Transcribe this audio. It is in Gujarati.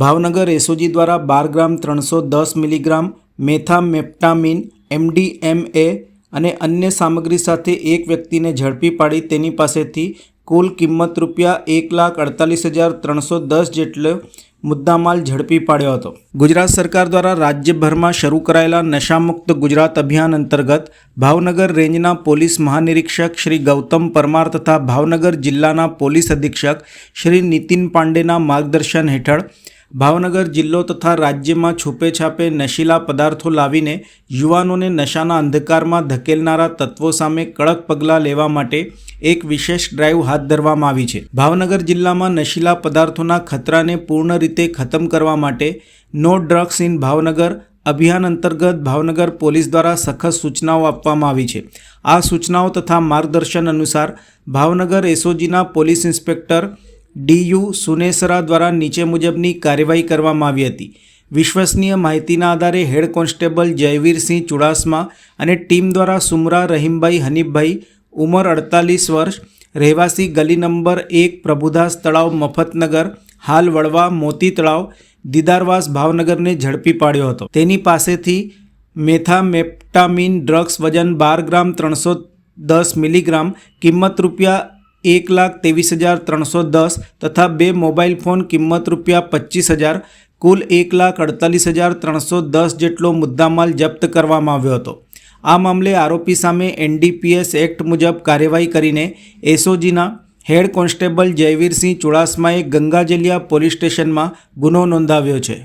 ભાવનગર એસઓજી દ્વારા બાર ગ્રામ ત્રણસો દસ મિલીગ્રામ મેથામેપ્ટામિન, એમડીએમએ અને અન્ય સામગ્રી સાથે એક વ્યક્તિને ઝડપી પાડી તેની પાસેથી કુલ કિંમત રૂપિયા એક લાખ અડતાલીસ હજાર ત્રણસો દસ જેટલો મુદ્દામાલ ઝડપી પાડ્યો હતો. ગુજરાત સરકાર દ્વારા રાજ્યભરમાં શરૂ કરાયેલા નશામુક્ત ગુજરાત અભિયાન અંતર્ગત ભાવનગર રેન્જના પોલીસ મહાનિરીક્ષક શ્રી ગૌતમ પરમાર તથા ભાવનગર જિલ્લાના પોલીસ અધિક્ષક શ્રી નીતિન પાંડેના માર્ગદર્શન હેઠળ ભાવનગર જિલ્લો તથા રાજ્યમાં છૂપે છાપે નશીલા પદાર્થો લાવીને યુવાનોને નશાના અંધકારમાં ધકેલનારા તત્વો સામે કડક પગલાં લેવા માટે એક વિશેષ ડ્રાઈવ હાથ ધરવામાં આવી છે. ભાવનગર જિલ્લામાં નશીલા પદાર્થોના ખતરાને પૂર્ણ રીતે ખતમ કરવા માટે નો ડ્રગ્સ ઇન ભાવનગર અભિયાન અંતર્ગત ભાવનગર પોલીસ દ્વારા સખત સૂચનાઓ આપવામાં આવી છે. આ સૂચનાઓ તથા માર્ગદર્શન અનુસાર Bhavnagar એસઓજીના police inspector D U Sunesara દ્વારા નીચે મુજબની કાર્યવાહી કરવામાં આવી હતી. વિશ્વસનીય માહિતીના આધારે હેડ કોન્સ્ટેબલ જયવીરસિંહ ચુડાસમા અને ટીમ દ્વારા સુમરા રહીમભાઈ હનીફભાઈ, ઉંમર અડતાલીસ વર્ષ, રહેવાસી ગલી નંબર એક પ્રભુદાસ તળાવ, મફતનગર, હાલ વડવા મોતી તળાવ, દીદારવાસ ભાવનગરને ઝડપી પાડ્યો હતો. તેની પાસેથી મેથામેપ્ટામિન ડ્રગ્સ વજન બાર ગ્રામ ત્રણસો દસ મિલીગ્રામ, કિંમત રૂપિયા એક લાખ ત્રેવીસ હજાર ત્રણસો દસ તથા બે મોબાઈલ ફોન કિંમત રૂપિયા પચીસ હજાર, કુલ એક લાખ અડતાલીસ હજાર ત્રણસો દસ જેટલો મુદ્દામાલ જપ્ત કરવામાં આવ્યો હતો. આ મામલે આરોપી સામે એનડીપીએસ એક્ટ મુજબ કાર્યવાહી કરીને એસઓજીના હેડ કોન્સ્ટેબલ જયવીરસિંહ ચુડાસમાએ ગંગાજલિયા પોલીસ સ્ટેશનમાં ગુનો નોંધાવ્યો છે.